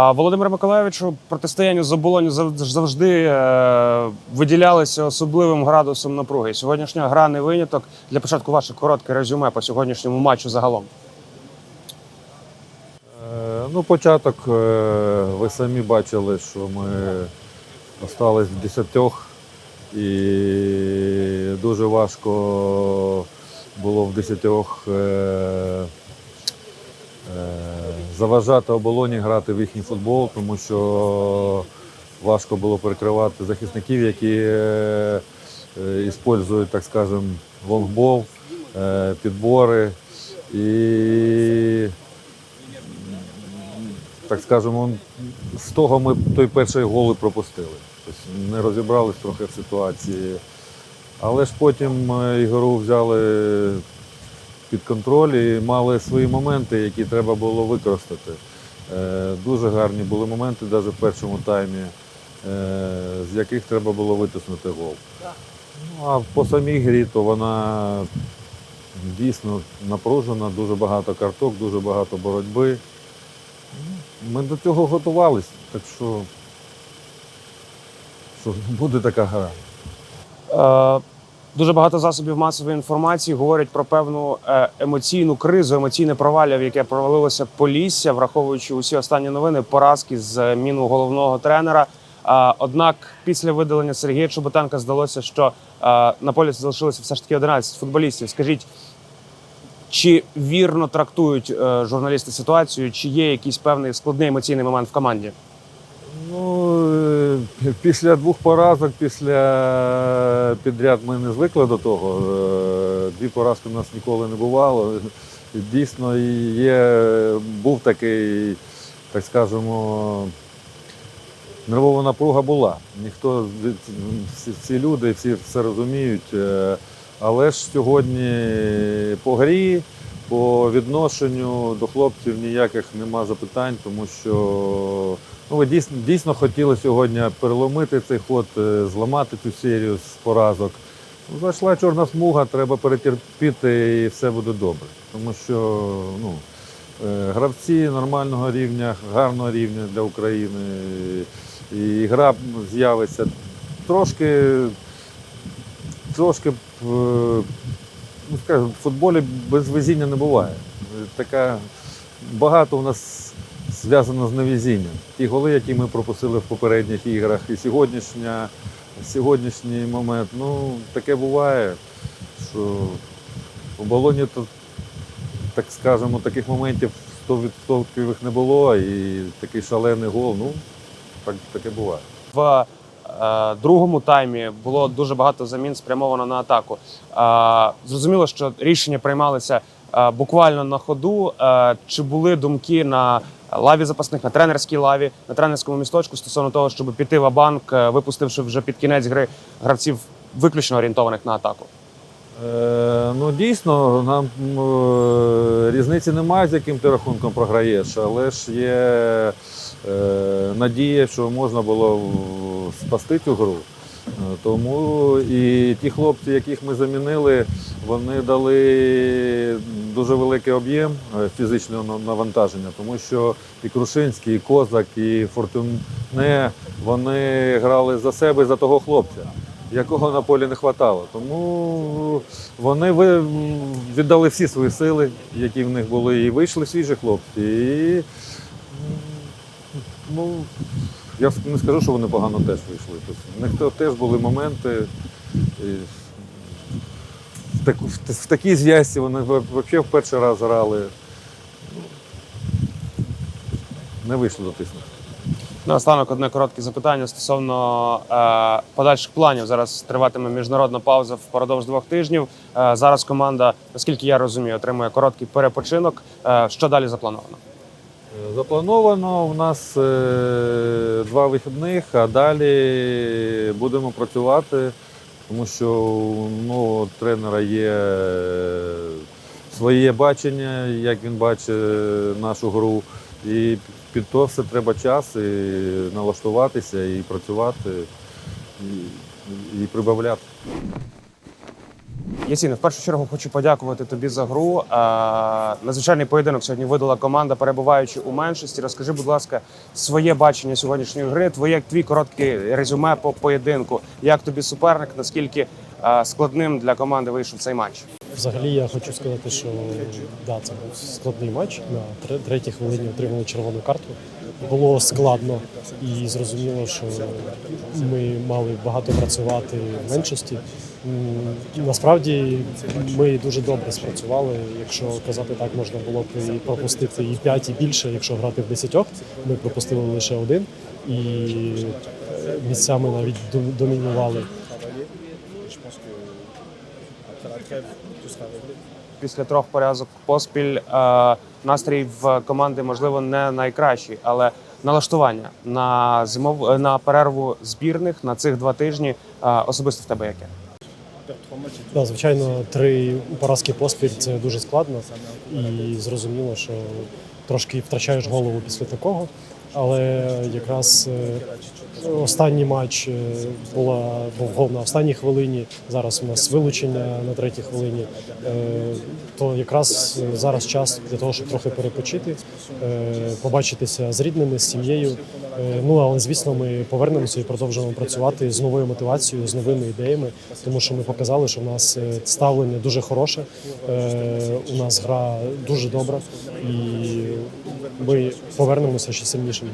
А Володимир Миколаєвичу протистояння з оболоню завжди е, виділялися особливим градусом напруги. Сьогоднішня гра не виняток. Для початку ваше коротке резюме по сьогоднішньому матчу загалом. Е, Ну, початок, е, ви самі бачили, що ми остались в десятьох, і дуже важко було в десятьох заважати оболоні грати в їхній футбол, тому що важко було перекривати захисників, які е, е, так скажемо, лонгбол, е, підбори. І так скажемо, з того ми той перший гол і пропустили. Тобто не розібрались трохи в ситуації. Але ж потім ігру взяли під контроль і мали свої моменти, які треба було використати. Е, Дуже гарні були моменти навіть в першому таймі, е, з яких треба було витиснути гол. Ну, а по самій грі, то вона дійсно напружена, дуже багато карток, дуже багато боротьби. Ми до цього готувались, так що, що буде така гра. Е, Дуже багато засобів масової інформації говорять про певну е, емоційну кризу, емоційне провалля, в яке провалилося Полісся, враховуючи усі останні новини, поразки з міну головного тренера. Е, Однак після видалення Сергія Чоботенка здалося, що е, на полі залишилося все ж таки 11 футболістів. Скажіть, чи вірно трактують е, журналісти ситуацію, чи є якийсь певний складний емоційний момент в команді? Е, після двох поразок, після підряд ми не звикли до того. Е, Дві поразки в нас ніколи не бувало. Дійсно, є, був такий, так скажемо, нервова напруга була. Ніхто, всі люди, всі все розуміють. Е, Але ж сьогодні по грі, по відношенню до хлопців ніяких нема запитань, тому що ну, ви дійсно, дійсно хотіли сьогодні переломити цей ход, е, зламати цю серію з поразок. Ну, Зайшла чорна смуга, треба перетерпіти і все буде добре. Тому що ну, е, гравці нормального рівня, гарного рівня для України. І гра з'явиться трошки, трошки, е, ну скажімо, в футболі без везіння не буває. Така багато у нас зв'язано з невезінням. Ті голи, які ми пропустили в попередніх іграх, і сьогоднішня, сьогоднішній момент, ну таке буває, що у балоні так скажемо, таких моментів 100% не було, і такий шалений гол, ну так, таке буває. В е, другому таймі було дуже багато замін спрямовано на атаку. Е, зрозуміло, що рішення приймалися буквально на ходу. Е, чи були думки на лаві запасних, на тренерській лаві, на тренерському місточку стосовно того, щоб піти в банк, випустивши вже під кінець гри гравців виключно орієнтованих на атаку? Е, ну дійсно, нам е, різниці немає, з яким ти рахунком програєш, але ж є е, надія, що можна було спасти цю гру. Тому і ті хлопці, яких ми замінили, вони дали дуже великий об'єм е, фізичного навантаження, тому що і Крушинський, і Козак, і Фортуне вони грали за себе за того хлопця якого на полі не вистачало. Тому вони віддали всі свої сили, які в них були, і вийшли свіжі хлопці. І, ну, я не скажу, що вони погано теж вийшли. Тобто, в них теж були моменти. В, такій зв'язці вони взагалі в перший раз грали. Ну, Не вийшло дотиснути. Наостанок одне коротке запитання стосовно е, подальших планів. Зараз триватиме міжнародна пауза впродовж двох тижнів. Е, зараз команда, наскільки я розумію, отримує короткий перепочинок. Е, що далі заплановано? Е, Заплановано у нас е, два вихідних, а далі будемо працювати, тому що у нового тренера є е, своє бачення, як він бачить нашу гру. І під то все треба час і налаштуватися, і працювати, і, і прибавляти. Ясіне, в першу чергу хочу подякувати тобі за гру. Надзвичайний поєдинок сьогодні видала команда, перебуваючи у меншості. Розкажи, будь ласка, своє бачення сьогоднішньої гри, твоє твій короткий резюме по поєдинку. Як тобі суперник? Наскільки складним для команди вийшов цей матч? Взагалі я хочу сказати, що да, це був складний матч. На тре- третій хвилині отримали червону картку. Було складно і зрозуміло, що ми мали багато працювати в меншості. Насправді ми дуже добре спрацювали. Якщо казати так, можна було б і пропустити і 5, і більше, якщо грати в 10. Ми пропустили лише один і е, місцями навіть домінували. Після трьох поразок поспіль е, настрій в команди можливо не найкращий, але налаштування на зимов на перерву збірних на цих два тижні е, особисто в тебе яке? Да, звичайно, три поразки поспіль це дуже складно, і зрозуміло, що трошки втрачаєш голову після такого. Але якраз е, останній матч е, була гол на останній хвилині. Зараз у нас вилучення на третій хвилині. Е, То якраз зараз час для того, щоб трохи перепочити, побачитися з рідними, з сім'єю. Ну але звісно, ми повернемося і продовжимо працювати з новою мотивацією, з новими ідеями, тому що ми показали, що в нас ставлення дуже хороше. У нас гра дуже добра, і ми повернемося ще сильнішими.